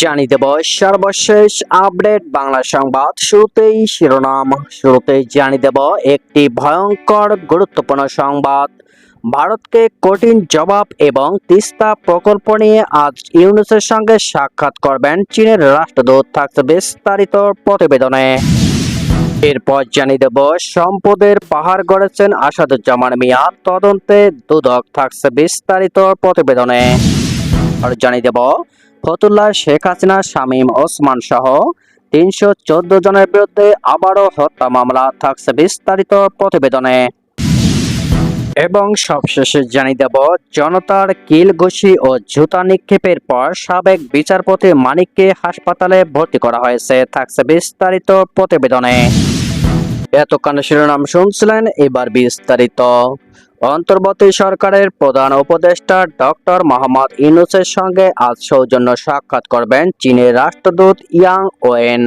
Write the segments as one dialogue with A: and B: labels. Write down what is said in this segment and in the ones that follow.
A: জানিয়ে দেব সর্বশেষ আপডেট বাংলা সংবাদ। শুরুতেই শিরোনাম। শুরুতেই জানিয়ে দেব একটি ভয়ঙ্কর, গুরুত্বপূর্ণ সংবাদ। ভারতকে কঠিন জবাব এবং তিস্তা প্রকল্প নিয়ে আজ ইউনুসের সঙ্গে সাক্ষাৎ করবেন চীনের রাষ্ট্রদূত। থাকছে বিস্তারিত প্রতিবেদনে। এরপর জানিয়ে দেব, সম্পদের পাহাড় গড়েছেন আসাদুজ্জামান মিয়া। তদন্তে দুদক। থাকছে বিস্তারিত প্রতিবেদনে। আর জানিয়ে দেব ফতুল্লাহ শেখ হাসিনা শামীম ওসমান সহ তিনশো চোদ্দ জনের বিরুদ্ধে আবারও হত্যা মামলা থাকছে বিস্তারিত প্রতিবেদনে। এবং সবশেষে জানিয়ে দেব, জনতার কিল ঘুষি ও জুতা নিক্ষেপের পর সাবেক বিচারপতি মানিককে হাসপাতালে ভর্তি করা হয়েছে, থাকছে বিস্তারিত প্রতিবেদনে। এতক্ষণ শিরোনাম শুনছিলেন, এবার বিস্তারিত। অন্তর্বর্তী সরকারের প্রধান উপদেষ্টা ডক্টর মোহাম্মদ ইউনুসের সঙ্গে আজ সৌজন্য সাক্ষাৎ করবেন চীনের রাষ্ট্রদূত ইয়াং ওয়েন।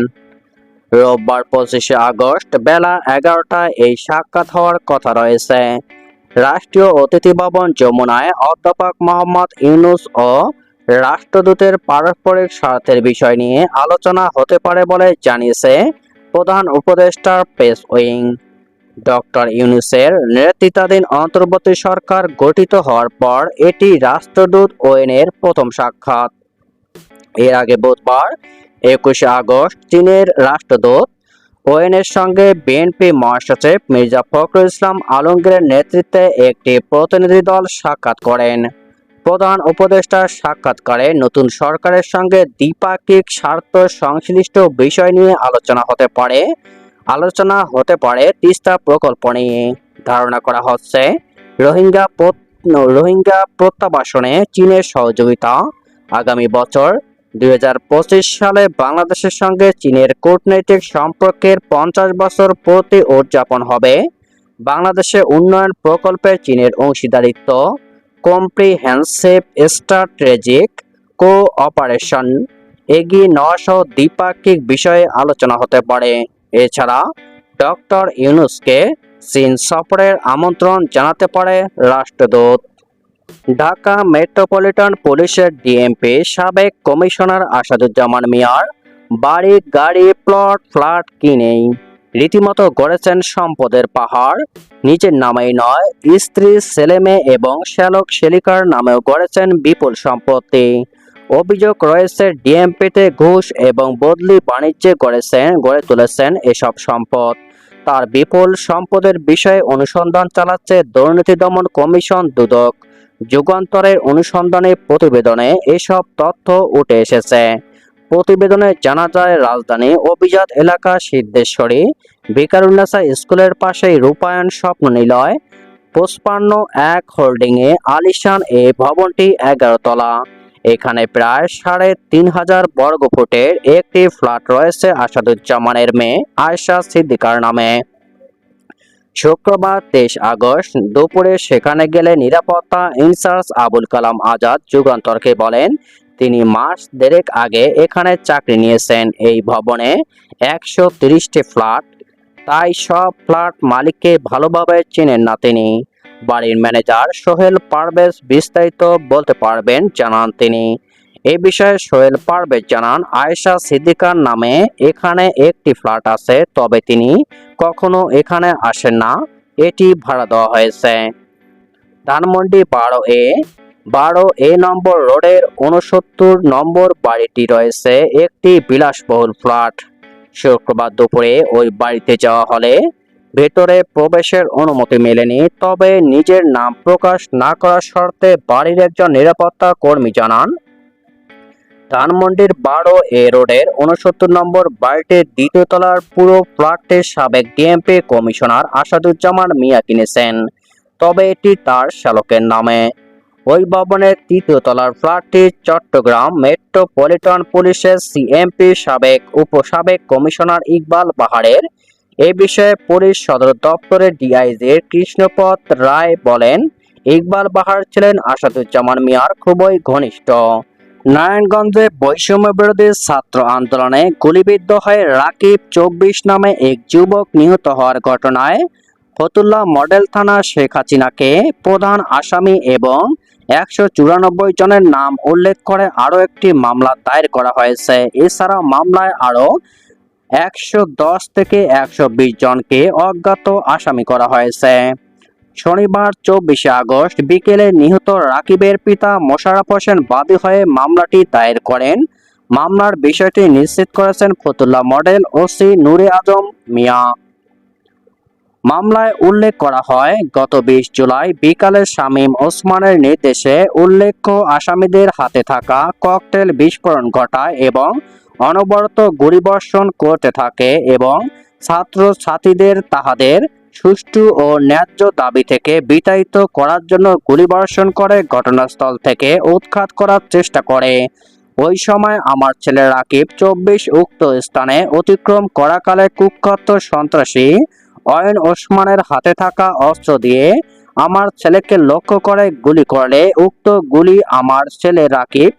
A: রোববার পঁচিশে আগস্ট বেলা এগারোটায় এই সাক্ষাৎ হওয়ার কথা রয়েছে। রাষ্ট্রীয় অতিথি ভবন যমুনায় অধ্যাপক মোহাম্মদ ইউনুস ও রাষ্ট্রদূতের পারস্পরিক স্বার্থের বিষয় নিয়ে আলোচনা হতে পারে বলে জানিয়েছে প্রধান উপদেষ্টার প্রেস উইং। ডক্টর ইউনুসের নেতৃত্বাধীন অন্তর্বর্তী সরকার গঠিত হওয়ার পর এটি রাষ্ট্রদূত ওয়েনের প্রথম সাক্ষাৎ। এর আগে বুধবার একুশে আগস্ট চীনের রাষ্ট্রদূত ওয়েনের সঙ্গে বিএনপি মহাসচিব মির্জা ফখরুল ইসলাম আলমগীরের নেতৃত্বে একটি প্রতিনিধি দল সাক্ষাৎ করেন। প্রধান উপদেষ্টার সাক্ষাৎকারে নতুন সরকারের সঙ্গে দ্বিপাক্ষিক স্বার্থ সংশ্লিষ্ট বিষয় নিয়ে আলোচনা হতে পারে। আলোচনা হতে পারে তিস্তা প্রকল্প নিয়ে। ধারণা করা হচ্ছে, রোহিঙ্গা রোহিঙ্গা প্রত্যাবাসনে চীনের সহযোগিতা। আগামী বছর দুই হাজার পঁচিশ সালে বাংলাদেশের সঙ্গে চীনের কূটনৈতিক সম্পর্কের পঞ্চাশ বছর প্রতি উদযাপন হবে। বাংলাদেশে উন্নয়ন প্রকল্পে চীনের অংশীদারিত্ব, কম্প্রিহেন্সিভ স্ট্র্যাটেজিক কোঅপারেশন, এগিয়ে সহ দ্বিপাক্ষিক বিষয়ে আলোচনা হতে পারে। এছাড়া ডক্টর ইউনুসকে চীন সফরের আমন্ত্রণ জানাতে পারে রাষ্ট্রদূত। ঢাকা মেট্রোপলিটন পুলিশের ডিএমপি সাবেক কমিশনার আসাদুজ্জামান মিয়ার বাড়ি, গাড়ি, প্লট, ফ্ল্যাট কিনেই রীতিমতো গড়েছেন সম্পদের পাহাড়। নিজের নামেই নয়, স্ত্রী, ছেলেমেয়ে এবং শ্যালক শেলিকার নামেও গড়েছেন বিপুল সম্পত্তি। অভিযোগ রয়েছে, ডিএমপিতে ঘুষ এবং বদলি বাণিজ্যে গড়েছেন, গড়ে তুলেছেন এসব সম্পদ। তার বিপুল সম্পদের বিষয়ে অনুসন্ধান চালাচ্ছে দুর্নীতি দমন কমিশন দুদক। যুগান্তরের অনুসন্ধানী প্রতিবেদনে এসব তথ্য উঠে এসেছে। প্রতিবেদনে জানা যায়, রাজধানী অভিজাত এলাকা সিদ্ধেশ্বরী ভিকারুন্নাসা স্কুলের পাশেই রূপায়ণ স্বপ্ন নিলয় পুষ্পান্ন এক হোল্ডিংয়ে আলিশান এই ভবনটি এগারো তলা এখানে প্রায় সাড়ে তিন হাজার বর্গ ফুটের একটি ফ্ল্যাট রয়েছে আসাদুজ্জামানের মেয়ে আয়শা সিদ্দিকার নামে। শুক্রবার তেইশ আগস্ট দুপুরে সেখানে গেলে নিরাপত্তা ইনচার্জ আবুল কালাম আজাদ যুগান্তরকে বলেন, তিনি মাস দেড়েক আগে এখানে চাকরি নিয়েছেন। এই ভবনে একশো তিরিশটি ফ্ল্যাট, তাই সব ফ্ল্যাট মালিককে ভালোভাবে চেনেন না তিনি। বাড়ির ম্যানেজার সোহেল পারভেজ বিস্তারিত বলতে পারবেন, জানান তিনি। এ বিষয়ে সোহেল পারভেজ জানান, আয়েশা সিদ্দিকার নামে এখানে একটি ফ্ল্যাট আছে, তবে তিনি কখনো এখানে আসেন না। এটি ভাড়া দেওয়া হয়েছে। ধানমন্ডি বারো এ বারো এ নম্বর রোডের উনসত্তর নম্বর বাড়িটি রয়েছে, একটি বিলাসবহুল ফ্ল্যাট। শুক্রবার দুপুরে ওই বাড়িতে যাওয়া হলে ভেতরে প্রবেশের অনুমতি মেলেনি, তবে নিজের নাম প্রকাশ না করার শর্তে বাড়ির একজন নিরাপত্তা কর্মী জানান। ধানমন্ডির বারো এ রোডের উনসত্তর নম্বর বাড়িটির দ্বিতীয় তলার পুরো ফ্ল্যাটটির সাবেক ডিএমপি কমিশনার আসাদুজ্জামান মিয়া কিনেছেন, তবে এটি তার শ্যালকের নামে। ওই ভবনের তৃতীয় তলার ফ্ল্যাটটি চট্টগ্রাম মেট্রোপলিটন পুলিশের সিএমপি সাবেক উপসাবেক কমিশনার ইকবাল বাহারের এ বিষয়ে পুলিশ সদর দপ্তরের ডিআইজির কৃষ্ণপথ রায় বলেন, ইকবাল বাহার ছিলেন আসাদুজ্জামান মিয়ার খুবই ঘনিষ্ঠ। নারায়ণগঞ্জে বৈষম্য বিরোধী ছাত্র আন্দোলনে গুলিবিদ্ধ হয়ে রাকিব চব্বিশ নামে এক যুবক নিহত হওয়ার ঘটনায় ফতুল্লা মডেল থানা শেখ হাসিনাকে প্রধান আসামি এবং একশো চুরানব্বই জনের নাম উল্লেখ করে আরও একটি মামলা দায়ের করা হয়েছে। এছাড়া মামলায় আরও একশো দশ থেকে একশো বিশ জনকে অজ্ঞাত আসামি করা হয়েছে। শনিবার চব্বিশে আগস্ট বিকেলে নিহত রাকিবের পিতা মোশাররফ হোসেন বাদী হয়ে মামলাটি দায়ের করেন। মামলার বিষয়টি নিশ্চিত করেছেন ফতুল্লা মডেল ওসি নূরে আজম মিয়া। মামলায় উল্লেখ করা হয়, গত বিশ জুলাই বিকালে শামীম ওসমানের নির্দেশে উল্লেখ্য আসামিদের হাতে থাকা ককটেল বিস্ফোরণ ঘটায় এবং অনবরত গুলিবর্ষণ করতে থাকে এবং ছাত্র ছাত্রীদের তাহাদের সুষ্ঠু ও ন্যায্য দাবি থেকে বিতাড়িত করার জন্য গুলিবর্ষণ করে ঘটনাস্থল থেকে উৎখাত করার চেষ্টা করে। ওই সময় আমার ছেলে রাকিব চব্বিশ উক্ত স্থানে অতিক্রম করাকালে কুখ্যাত সন্ত্রাসী অয়ন ওসমানের হাতে থাকা অস্ত্র দিয়ে আমার ছেলেকে লক্ষ্য করে গুলি করলে উক্ত গুলি আমার ছেলে রাকিব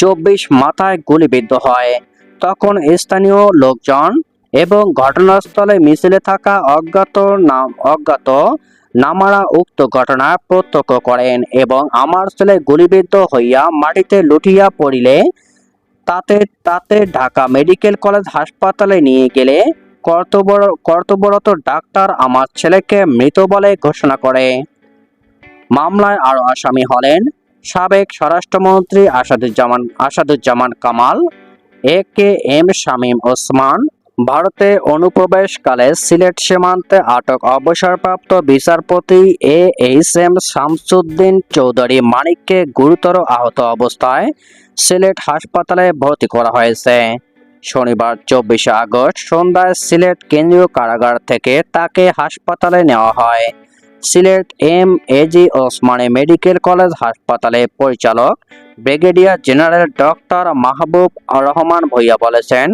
A: চব্বিশ মাথায় গুলিবিদ্ধ হয়। তখন স্থানীয় লোকজন এবং ঘটনাস্থলে মিছিলে থাকা অজ্ঞাত নাম, অজ্ঞাত নামারা উক্ত ঘটনা প্রত্যক্ষ করেন এবং আমার ছেলে গুলিবিদ্ধ হইয়া মাটিতে লুটিয়া পড়িলে তাতে তাতে ঢাকা মেডিকেল কলেজ হাসপাতালে নিয়ে গেলে কর্তব্য কর্তব্যরত ডাক্তার আমার ছেলেকে মৃত বলে ঘোষণা করে। মামলায় আরও আসামি হলেন সাবেক স্বরাষ্ট্রমন্ত্রী Asaduzzaman Asaduzzaman Kamal, A K M Shamim Osman, ভারতে অনুপ্রবেশকালে সিলেট সীমান্তে আটক অবসরপ্রাপ্ত বিচারপতি A H M Shamsuddin Chowdhury মানিককে গুরুতর আহত অবস্থায় সিলেট হাসপাতালে ভর্তি করা হয়েছে। শনিবার চব্বিশে আগস্ট সন্ধ্যায় সিলেট কেন্দ্রীয় কারাগার থেকে তাকে হাসপাতালে নেওয়া হয়। Sylhet M A G Osmani medical college হাসপাতালে পরিচালক brigadier general doctor Mahbub Rahman Bhuiyan বলেছেন,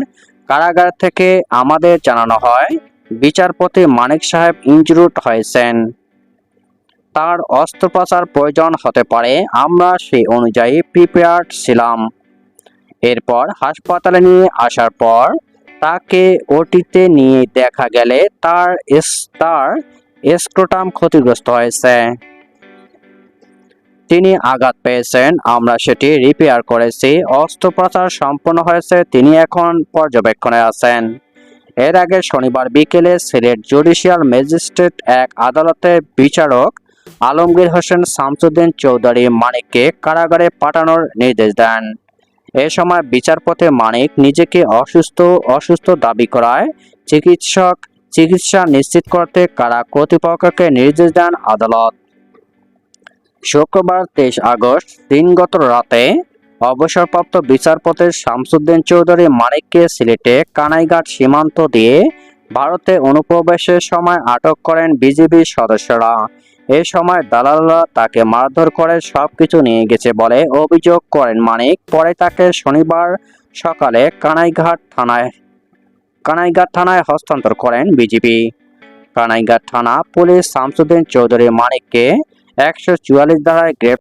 A: কারাগার থেকে আমাদের জানানো হয়, বিচারপতি মানিক সাহেব ইনজুরড হয়েছেন। তার অস্ত্রোপচার প্রয়োজন হতে পারে, আমরা সেই অনুযায়ী প্রিপেয়ার্ড ছিলাম। এরপর হাসপাতালে নিয়ে আসার পর তাকে ওটিতে নিয়ে দেখা গেলে তার তার স্ক্রোটাম ক্ষতিগ্রস্ত হয়েছে। তিনি আঘাত পেয়েছেন, আমরা সেটি রিপেয়ার করেছি, অস্ত্রোপচার সম্পন্ন হয়েছে, তিনি এখন পর্যবেক্ষণে আছেন। এর আগে শনিবার বিকেলে সিলেট জুডিশিয়াল ম্যাজিস্ট্রেট এক আদালতের বিচারক আলমগীর হোসেন শামসুদ্দিন চৌধুরী মানিককে কারাগারে পাঠানোর নির্দেশ দেন। এ সময় বিচারপতি মানিক নিজেকে অসুস্থ অসুস্থ দাবি করায় চিকিৎসক চিকিৎসা নিশ্চিত করতে কারা কর্তৃপক্ষকে নির্দেশ দেন আদালত। শুক্রবার তেইশ আগস্ট, দিনগত রাতে অবসরপ্রাপ্ত বিচারপতি শামসুদ্দিন চৌধুরী মানিককে সিলেটে কানাইঘাট সীমান্ত দিয়ে ভারতে অনুপ্রবেশের সময় আটক করেন বিজিবি সদস্যরা। এ সময় দালালরা তাকে মারধর করে সবকিছু নিয়ে গেছে বলে অভিযোগ করেন মানিক। পরে তাকে শনিবার সকালে কানাইঘাট থানায় কানাইঘাট থানায় হস্তান্তর করেন বিজেপি। কানাইঘাট থানা পুলিশ শামসুদ্দিন চৌধুরী মানিককে একশো চুয়াল্লিশ ধারায় গ্রেপ্তার